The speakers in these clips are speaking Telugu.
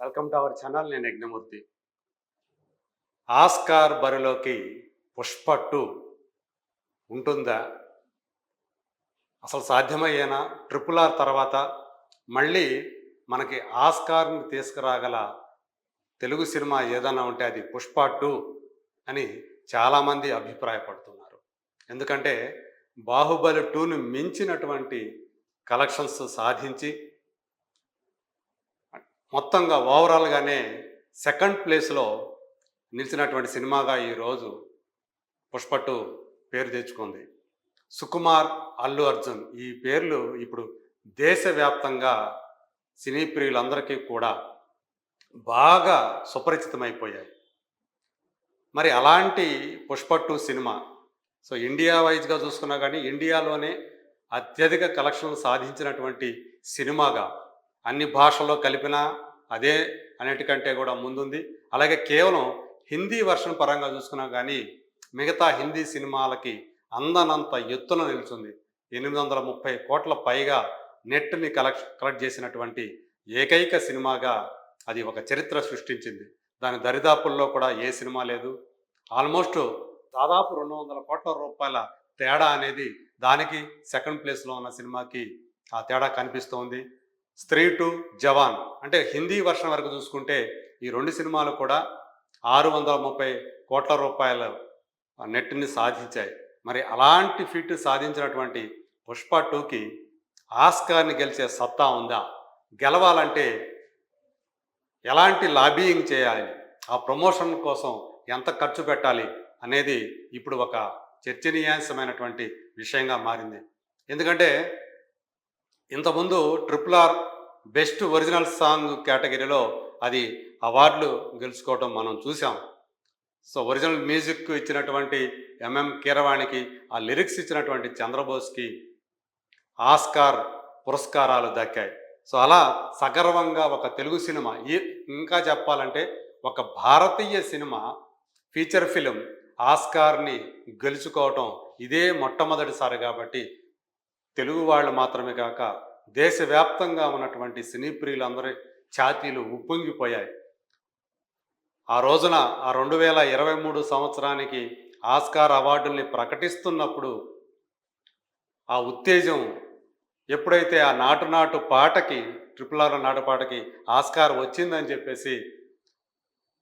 వెల్కమ్ టు అవర్ ఛానల్ నేను యజ్ఞమూర్తి. ఆస్కార్ బరిలోకి పుష్ప టూ ఉంటుందా? అసలు సాధ్యమయ్యేనా? ట్రిపుల్ ఆర్ తర్వాత మళ్ళీ మనకి ఆస్కార్ని తీసుకురాగల తెలుగు సినిమా ఏదైనా ఉంటే అది పుష్ప టూ అని చాలామంది అభిప్రాయపడుతున్నారు. ఎందుకంటే బాహుబలి టూని మించినటువంటి కలెక్షన్స్ సాధించి మొత్తంగా ఓవరాల్గానే సెకండ్ ప్లేస్లో నిలిచినటువంటి సినిమాగా ఈరోజు పుష్ప పేరు తెచ్చుకుంది. సుకుమార్ అల్లు అర్జున్ ఈ పేర్లు ఇప్పుడు దేశవ్యాప్తంగా సినీ ప్రియులందరికీ కూడా బాగా సుపరిచితమైపోయాయి. మరి అలాంటి పుష్ప సినిమా సో ఇండియా వైజ్గా చూసుకున్నా కానీ ఇండియాలోనే అత్యధిక కలెక్షన్లు సాధించినటువంటి సినిమాగా అన్ని భాషల్లో కలిపినా అదే అన్నిటికంటే కూడా ముందుంది. అలాగే కేవలం హిందీ వర్షన్ పరంగా చూసుకున్నా కానీ మిగతా హిందీ సినిమాలకి అందనంత ఎత్తున నిలుచుంది. ఎనిమిది వందల ముప్పై కోట్ల పైగా నెట్ని కలెక్ట్ కలెక్ట్ చేసినటువంటి ఏకైక సినిమాగా అది ఒక చరిత్ర సృష్టించింది. దాని దరిదాపుల్లో కూడా ఏ సినిమా లేదు. ఆల్మోస్ట్ దాదాపు రెండు వందల కోట్ల రూపాయల తేడా అనేది దానికి సెకండ్ ప్లేస్లో ఉన్న సినిమాకి ఆ తేడా కనిపిస్తోంది. స్త్రీ టు జవాన్. అంటే హిందీ వర్షన్ వరకు చూసుకుంటే ఈ రెండు సినిమాలు కూడా ఆరు వందల ముప్పై కోట్ల రూపాయల నెట్ని సాధించాయి. మరి అలాంటి ఫిట్ సాధించినటువంటి పుష్ప టూకి ఆస్కార్ని గెలిచే సత్తా ఉందా? గెలవాలంటే ఎలాంటి లాబీయింగ్ చేయాలి? ఆ ప్రమోషన్ కోసం ఎంత ఖర్చు పెట్టాలి అనేది ఇప్పుడు ఒక చర్చనీయాంశమైనటువంటి విషయంగా మారింది. ఎందుకంటే ఇంతకుముందు triple R best original song కేటగిరీలో అది అవార్డులు గెలుచుకోవటం మనం చూసాం సో ఒరిజినల్ మ్యూజిక్ ఇచ్చినటువంటి ఎంఎం కీరవాణికి ఆ లిరిక్స్ ఇచ్చినటువంటి చంద్రబోస్కి ఆస్కార్ పురస్కారాలు దక్కాయి. సో అలా సగర్వంగా ఒక తెలుగు సినిమా ఈ ఇంకా చెప్పాలంటే ఒక భారతీయ సినిమా ఫీచర్ ఫిలిం ఆస్కార్ని గెలుచుకోవటం ఇదే మొట్టమొదటిసారి కాబట్టి తెలుగు వాళ్ళు మాత్రమే కాక దేశవ్యాప్తంగా ఉన్నటువంటి సినీ ప్రియులందరి ఛాతీలు ఉప్పొంగిపోయాయి. ఆ రోజున ఆ రెండు వేల ఇరవై మూడు సంవత్సరానికి ఆస్కార్ అవార్డుల్ని ప్రకటిస్తున్నప్పుడు ఆ ఉత్తేజం ఎప్పుడైతే ఆ నాటు నాటు పాటకి ట్రిపుల్ ఆర్ నాటు పాటకి ఆస్కార్ వచ్చిందని చెప్పేసి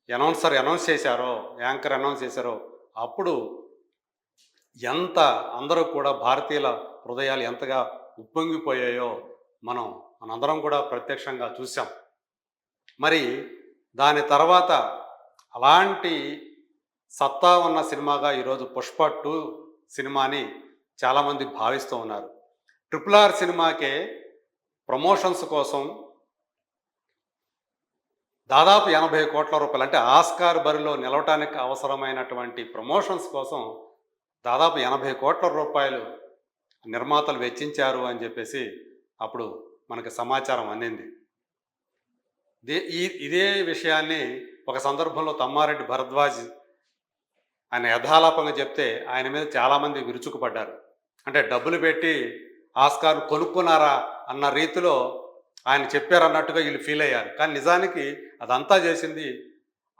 అనౌన్సర్ అనౌన్స్ చేశారో యాంకర్ అనౌన్స్ చేశారో అప్పుడు ఎంత అందరూ కూడా భారతీయుల హృదయాలు ఎంతగా ఉప్పొంగిపోయాయో మనం మనందరం కూడా ప్రత్యక్షంగా చూసాం మరి దాని తర్వాత అలాంటి సత్తా ఉన్న సినిమాగా ఈరోజు పుష్ప టూ సినిమాని చాలామంది భావిస్తూ ఉన్నారు. ట్రిపుల్ ఆర్ సినిమాకే ప్రమోషన్స్ కోసం దాదాపు ఎనభై కోట్ల రూపాయలు అంటే ఆస్కార్ బరిలో నిలవటానికి అవసరమైనటువంటి ప్రమోషన్స్ కోసం దాదాపు ఎనభై కోట్ల రూపాయలు నిర్మాతలు వెచ్చించారు అని చెప్పేసి అప్పుడు మనకి సమాచారం అందింది. దే ఈ ఇదే విషయాన్ని ఒక సందర్భంలో తమ్మారెడ్డి భరద్వాజ్ ఆయన యథాలాపంగా చెప్తే ఆయన మీద చాలామంది విరుచుకుపడ్డారు. అంటే డబ్బులు పెట్టి ఆస్కార్ కొనుక్కున్నారా అన్న రీతిలో ఆయన చెప్పారన్నట్టుగా వీళ్ళు ఫీల్ అయ్యారు. కానీ నిజానికి అదంతా చేసింది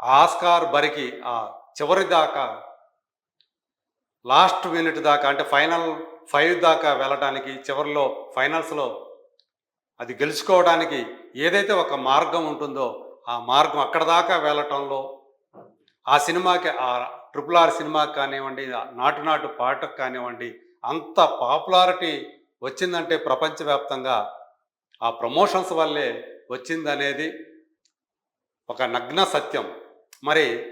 ఆస్కార్ బరికి ఆ చివరి దాకా లాస్ట్ మినిట్ దాకా అంటే ఫైనల్ ఫైవ్ దాకా వెళ్ళడానికి చివరిలో ఫైనల్స్లో అది గెలుచుకోవడానికి ఏదైతే ఒక మార్గం ఉంటుందో ఆ మార్గం అక్కడ దాకా వెళ్ళటంలో ఆ సినిమాకి ఆ ట్రిపుల్ ఆర్ సినిమాకి కానివ్వండి నాటు నాటు పాటకు కానివ్వండి అంత పాపులారిటీ వచ్చిందంటే ప్రపంచవ్యాప్తంగా ఆ ప్రమోషన్స్ వల్లే వచ్చిందనేది ఒక నగ్న సత్యం. మరి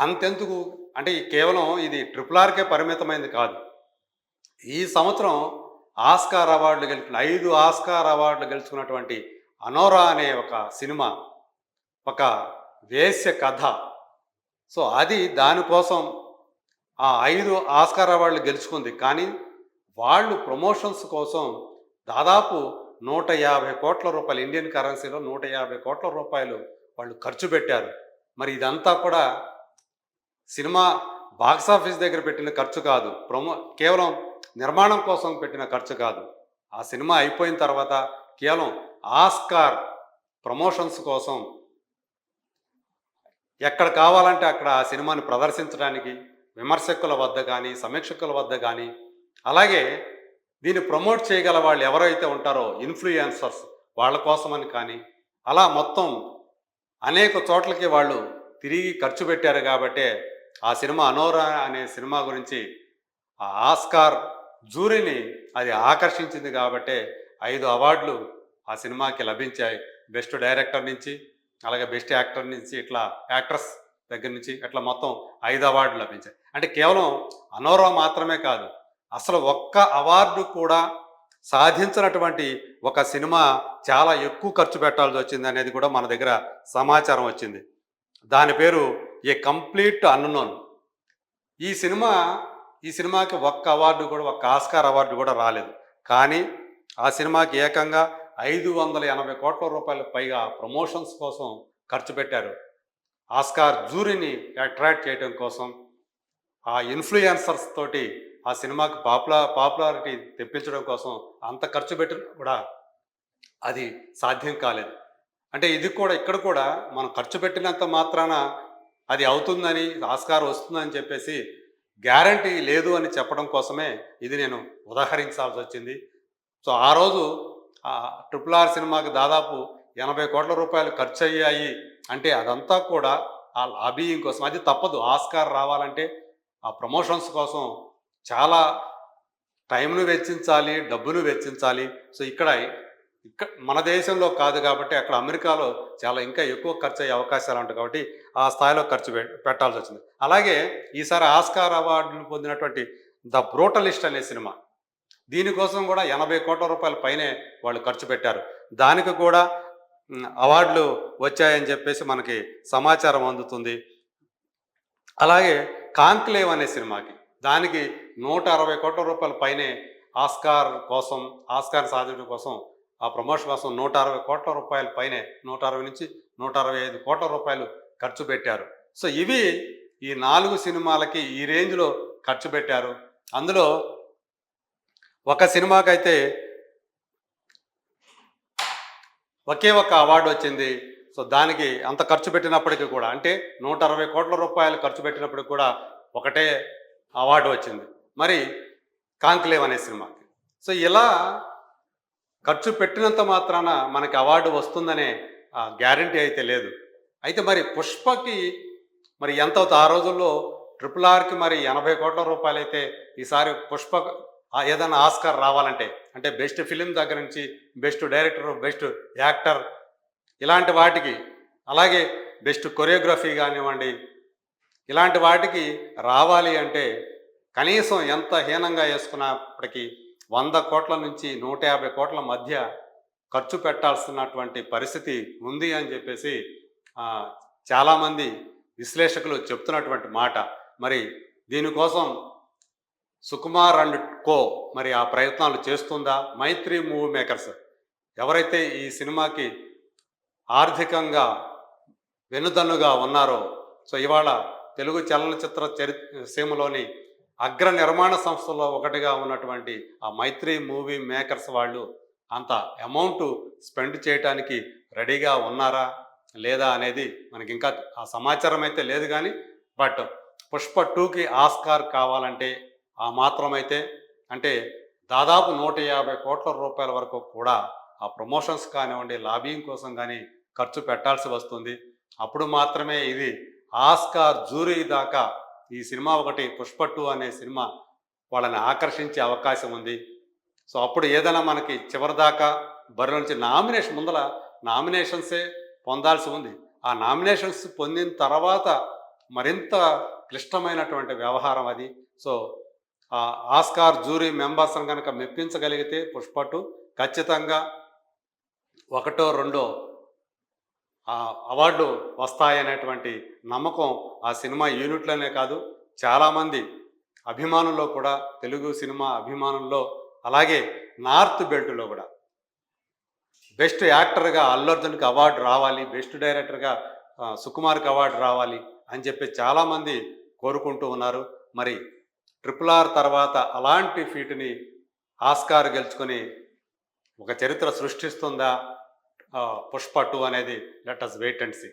అంతెందుకు? అంటే కేవలం ఇది ట్రిపుల్ ఆర్కే పరిమితమైంది కాదు. ఈ సంవత్సరం ఆస్కార్ అవార్డులు గెలుచుకున్న ఐదు ఆస్కార్ అవార్డులు గెలుచుకున్నటువంటి అనోరా అనే ఒక సినిమా ఒక వేశ్య కథ. సో అది దానికోసం ఆ ఐదు ఆస్కార్ అవార్డులు గెలుచుకుంది. కానీ వాళ్ళు ప్రమోషన్స్ కోసం దాదాపు నూట యాభై కోట్ల రూపాయలు ఇండియన్ కరెన్సీలో నూట యాభై కోట్ల రూపాయలు వాళ్ళు ఖర్చు పెట్టారు. మరి ఇదంతా కూడా సినిమా బాక్స్ ఆఫీస్ దగ్గర పెట్టిన ఖర్చు కాదు. ప్రమో కేవలం నిర్మాణం కోసం పెట్టిన ఖర్చు కాదు. ఆ సినిమా అయిపోయిన తర్వాత కేవలం ఆస్కార్ ప్రమోషన్స్ కోసం ఎక్కడ కావాలంటే అక్కడ ఆ సినిమాని ప్రదర్శించడానికి విమర్శకుల వద్ద కానీ సమీక్షకుల వద్ద కానీ అలాగే దీన్ని ప్రమోట్ చేయగల వాళ్ళు ఎవరైతే ఉంటారో ఇన్ఫ్లుయెన్సర్స్ వాళ్ళ కోసమని కానీ అలా మొత్తం అనేక చోట్లకి వాళ్ళు తిరిగి ఖర్చు పెట్టారు కాబట్టే ఆ సినిమా అనోరా అనే సినిమా గురించి ఆ ఆస్కార్ జూరీని అది ఆకర్షించింది కాబట్టే ఐదు అవార్డులు ఆ సినిమాకి లభించాయి. బెస్ట్ డైరెక్టర్ నుంచి అలాగే బెస్ట్ యాక్టర్ నుంచి ఇట్లా యాక్ట్రస్ దగ్గర నుంచి ఇట్లా మొత్తం ఐదు అవార్డులు లభించాయి. అంటే కేవలం అనోరా మాత్రమే కాదు అసలు ఒక్క అవార్డు కూడా సాధించినటువంటి ఒక సినిమా చాలా ఎక్కువ ఖర్చు పెట్టాల్సి వచ్చింది అనేది కూడా మన దగ్గర సమాచారం వచ్చింది. దాని పేరు ఏ కంప్లీట్ అన్నోన్. ఈ సినిమా ఈ సినిమాకి ఒక్క అవార్డు కూడా ఒక్క ఆస్కార్ అవార్డు కూడా రాలేదు. కానీ ఆ సినిమాకి ఏకంగా ఐదు వందల ఎనభై కోట్ల రూపాయలకు పైగా ప్రమోషన్స్ కోసం ఖర్చు పెట్టారు. ఆస్కార్ జూరీని అట్రాక్ట్ చేయడం కోసం ఆ ఇన్ఫ్లుయెన్సర్స్ తోటి ఆ సినిమాకి పాపులా పాపులారిటీ తెప్పించడం కోసం అంత ఖర్చు పెట్టిన కూడా అది సాధ్యం కాలేదు. అంటే ఇది కూడా ఇక్కడ కూడా మనం ఖర్చు పెట్టినంత మాత్రాన అది అవుతుందని ఆస్కార్ వస్తుందని చెప్పేసి గ్యారంటీ లేదు అని చెప్పడం కోసమే ఇది నేను ఉదాహరించాల్సి వచ్చింది. సో ఆ రోజు ఆ ట్రిపుల్ ఆర్ సినిమాకి దాదాపు ఎనభై కోట్ల రూపాయలు ఖర్చు అయ్యాయి అంటే అదంతా కూడా ఆ లాబీయింగ్ కోసం. అది తప్పదు. ఆస్కార్ రావాలంటే ఆ ప్రమోషన్స్ కోసం చాలా టైంను వెచ్చించాలి డబ్బును వెచ్చించాలి. సో ఇక్కడ ఇక్కడ మన దేశంలో కాదు కాబట్టి అక్కడ అమెరికాలో చాలా ఇంకా ఎక్కువ ఖర్చు అయ్యే అవకాశాలు ఉంటాయి కాబట్టి ఆ స్థాయిలో ఖర్చు పె- పెట్టాల్సి వచ్చింది. అలాగే ఈసారి ఆస్కార్ అవార్డును పొందినటువంటి ద బ్రోటలిస్ట్ అనే సినిమా. దీనికోసం కూడా ఎనభై కోట్ల రూపాయల పైనే వాళ్ళు ఖర్చు పెట్టారు. దానికి కూడా అవార్డులు వచ్చాయని చెప్పేసి మనకి సమాచారం అందుతుంది. అలాగే కాంక్లేవ్ అనే సినిమాకి దానికి నూట అరవై కోట్ల రూపాయల పైనే ఆస్కార్ కోసం ఆస్కార్ సాధించడం కోసం ఆ ప్రమోషన్ కోసం నూట అరవై కోట్ల రూపాయల పైనే నూట అరవై నుంచి నూట అరవై ఐదు కోట్ల రూపాయలు ఖర్చు పెట్టారు. సో ఇవి ఈ నాలుగు సినిమాలకి ఈ రేంజ్లో ఖర్చు పెట్టారు. అందులో ఒక సినిమాకైతే ఒకే ఒక అవార్డు వచ్చింది. సో దానికి అంత ఖర్చు పెట్టినప్పటికీ కూడా అంటే నూట అరవై కోట్ల రూపాయలు ఖర్చు పెట్టినప్పటికి కూడా ఒకటే అవార్డు వచ్చింది. మరి కాంక్లేవ్ అనే సినిమాకి. సో ఇలా ఖర్చు పెట్టినంత మాత్రాన మనకి అవార్డు వస్తుందనే గ్యారంటీ అయితే లేదు. అయితే మరి పుష్పకి మరి ఎంత అవుతుంది? ఆ రోజుల్లో ట్రిపుల్ ఆర్కి మరి ఎనభై కోట్ల రూపాయలు అయితే ఈసారి పుష్ప ఏదైనా ఆస్కార్ రావాలంటే అంటే బెస్ట్ ఫిలిం దగ్గర నుంచి బెస్ట్ డైరెక్టర్ బెస్ట్ యాక్టర్ ఇలాంటి వాటికి అలాగే బెస్ట్ కొరియోగ్రఫీ కానివ్వండి ఇలాంటి వాటికి రావాలి అంటే కనీసం ఎంత హీనంగా వేసుకున్నప్పటికీ వంద కోట్ల నుంచి నూట యాభై కోట్ల మధ్య ఖర్చు పెట్టాల్సినటువంటి పరిస్థితి ఉంది అని చెప్పేసి చాలామంది విశ్లేషకులు చెప్తున్నటువంటి మాట. మరి దీనికోసం సుకుమార్ అండ్ కో మరి ఆ ప్రయత్నాలు చేస్తుందా? మైత్రి మూవీ మేకర్స్ ఎవరైతే ఈ సినిమాకి ఆర్థికంగా వెనుదన్నుగా ఉన్నారో సో ఇవాళ తెలుగు చలనచిత్ర చరి సీమలోని అగ్ర నిర్మాణ సంస్థలో ఒకటిగా ఉన్నటువంటి ఆ మైత్రి మూవీ మేకర్స్ వాళ్ళు అంత అమౌంట్ స్పెండ్ చేయటానికి రెడీగా ఉన్నారా లేదా అనేది మనకి ఇంకా ఆ సమాచారం అయితే లేదు కానీ బట్ పుష్ప టూకి ఆస్కార్ కావాలంటే ఆ మాత్రమైతే అంటే దాదాపు నూట యాభై కోట్ల రూపాయల వరకు కూడా ఆ ప్రమోషన్స్ కానివ్వండి లాబింగ్ కోసం కానీ ఖర్చు పెట్టాల్సి వస్తుంది. అప్పుడు మాత్రమే ఇది ఆస్కార్ జూరీ దాకా ఈ సినిమా ఒకటి పుష్ప టూ అనే సినిమా వాళ్ళని ఆకర్షించే అవకాశం ఉంది. సో అప్పుడు ఏదైనా మనకి చివరిదాకా బరి నుంచి నామినేషన్ ముందల నామినేషన్సే పొందాల్సి ఉంది. ఆ నామినేషన్స్ పొందిన తర్వాత మరింత క్లిష్టమైనటువంటి వ్యవహారం అది. సో ఆ ఆస్కార్ జూరీ మెంబర్స్ని కనుక మెప్పించగలిగితే పుష్పటు ఖచ్చితంగా ఒకటో రెండో ఆ అవార్డు వస్తాయనేటువంటి నమ్మకం ఆ సినిమా యూనిట్లోనే కాదు చాలామంది అభిమానుల్లో కూడా తెలుగు సినిమా అభిమానుల్లో అలాగే నార్త్ బెల్ట్లో కూడా. బెస్ట్ యాక్టర్గా అల్లు అర్జున్కి అవార్డు రావాలి బెస్ట్ డైరెక్టర్గా సుకుమార్కి అవార్డు రావాలి అని చెప్పి చాలామంది కోరుకుంటూ ఉన్నారు. మరి ట్రిపుల్ ఆర్ తర్వాత అలాంటి ఫీట్ని ఆస్కార్ గెలుచుకొని ఒక చరిత్ర సృష్టిస్తుందా? పుష్ప టూ అనేది let us wait and see